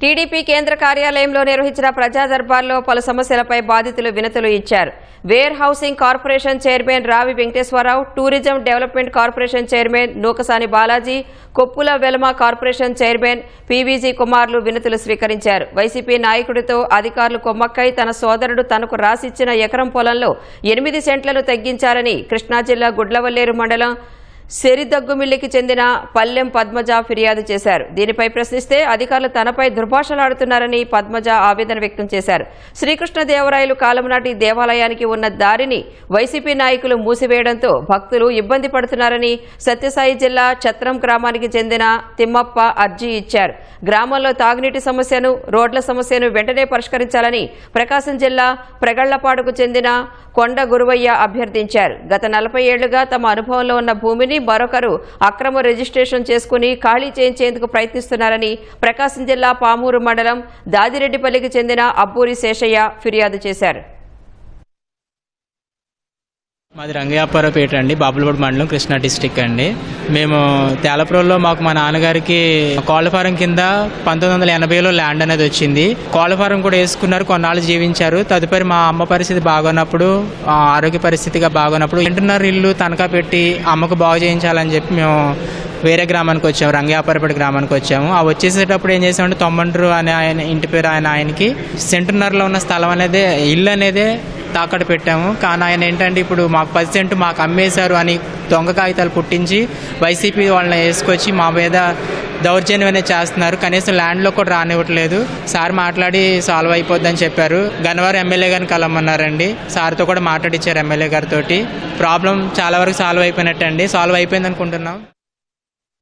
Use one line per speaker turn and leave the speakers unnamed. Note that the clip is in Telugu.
టీడీపీ కేంద్ర కార్యాలయంలో నిర్వహించిన ప్రజా దర్బార్లో పలు సమస్యలపై బాధితులు వినతులు ఇచ్చారు. Wear housing corporation chairman Ravi Venkateswararao tourism development corporation chairman Nookasani Balaji Koppula Velama corporation chairman PVG కుమార్లు వినతులు స్వీకరించారు. వైసీపీ నాయకుడితో అధికారులు కొమ్మక్కై తన సోదరుడు తనకు రాసిచ్చిన ఎకరం పొలంలో ఎనిమిది సెంట్లను తగ్గించారని కృష్ణా జిల్లా గుడ్లవల్లేరు మండలం సిరిదగ్గుమిల్లికి చెందిన పల్లెం పద్మజ ఫిర్యాదు చేశారు. దీనిపై ప్రశ్నిస్తే అధికారులు తనపై దుర్భాషలాడుతున్నారని పద్మజ ఆవేదన వ్యక్తం చేశారు. శ్రీకృష్ణదేవరాయలు కాలం నాటి దేవాలయానికి ఉన్న దారిని వైసీపీ నాయకులు మూసివేయడంతో భక్తులు ఇబ్బంది పడుతున్నారని సత్యసాయి జిల్లా ఛత్రం గ్రామానికి చెందిన తిమ్మప్ప అర్జీ ఇచ్చారు. గ్రామంలో తాగునీటి సమస్యను రోడ్ల సమస్యను వెంటనే పరిష్కరించాలని ప్రకాశం జిల్లా ప్రగళ్ళపాడుకు చెందిన కొండ గురువయ్య అభ్యర్థించారు. గత నలభై ఏళ్ళుగా తమ అనుభవంలో ఉన్న భూమిని మరొకరు అక్రమ రిజిస్ట్రేషన్ చేసుకుని ఖాళీ చేయించేందుకు ప్రయత్నిస్తున్నారని ప్రకాశం జిల్లా పామూరు మండలం దాదిరెడ్డిపల్లికి చెందిన అబ్బూరి శేషయ్య ఫిర్యాదు చేశారు.
మాది రంగయాపురపేట అండి బాపులపూడి మండలం కృష్ణా డిస్టిక్ అండి. మేము తేలపురంలో మాకు మా నాన్నగారికి కోళ్ళ ఫారం కింద పంతొమ్మిది వందల ఎనభైలో ల్యాండ్ అనేది వచ్చింది. కోళ్ళ ఫారం కూడా వేసుకున్నారు కొన్నాళ్ళు జీవించారు. తదుపరి మా అమ్మ పరిస్థితి బాగున్నప్పుడు ఆరోగ్య పరిస్థితిగా బాగున్నప్పుడు ఎంటున్నర ఇల్లు తనఖా పెట్టి అమ్మకు బాగు చేయించాలని చెప్పి మేము వేరే గ్రామానికి వచ్చాము రంగయాపురపేట గ్రామానికి వచ్చాము. ఆ వచ్చేసేటప్పుడు ఏం చేసామంటే తొమ్మండ్రు అనే ఆయన ఇంటి పేరు ఆయన ఆయనకి సెంటున్నరలో ఉన్న స్థలం అనేది ఇల్లు అనేదే తాకట్టు పెట్టాము. కానీ ఆయన ఏంటంటే ఇప్పుడు మాకు పది సెంటు మాకు అమ్మేశారు అని దొంగ కాగితాలు పుట్టించి వైసీపీ వాళ్ళని వేసుకొచ్చి మా మీద దౌర్జన్యం అనేది చేస్తున్నారు. కనీసం ల్యాండ్లో కూడా రానివ్వట్లేదు. సార్ మాట్లాడి సాల్వ్ అయిపోద్దని చెప్పారు. గన్నవారు ఎమ్మెల్యే గారిని కలవమన్నారండి. సార్తో కూడా మాట్లాడిచ్చారు ఎమ్మెల్యే గారితో ప్రాబ్లం చాలా వరకు సాల్వ్ అయిపోయినట్టండి. సాల్వ్ అయిపోయింది అనుకుంటున్నాం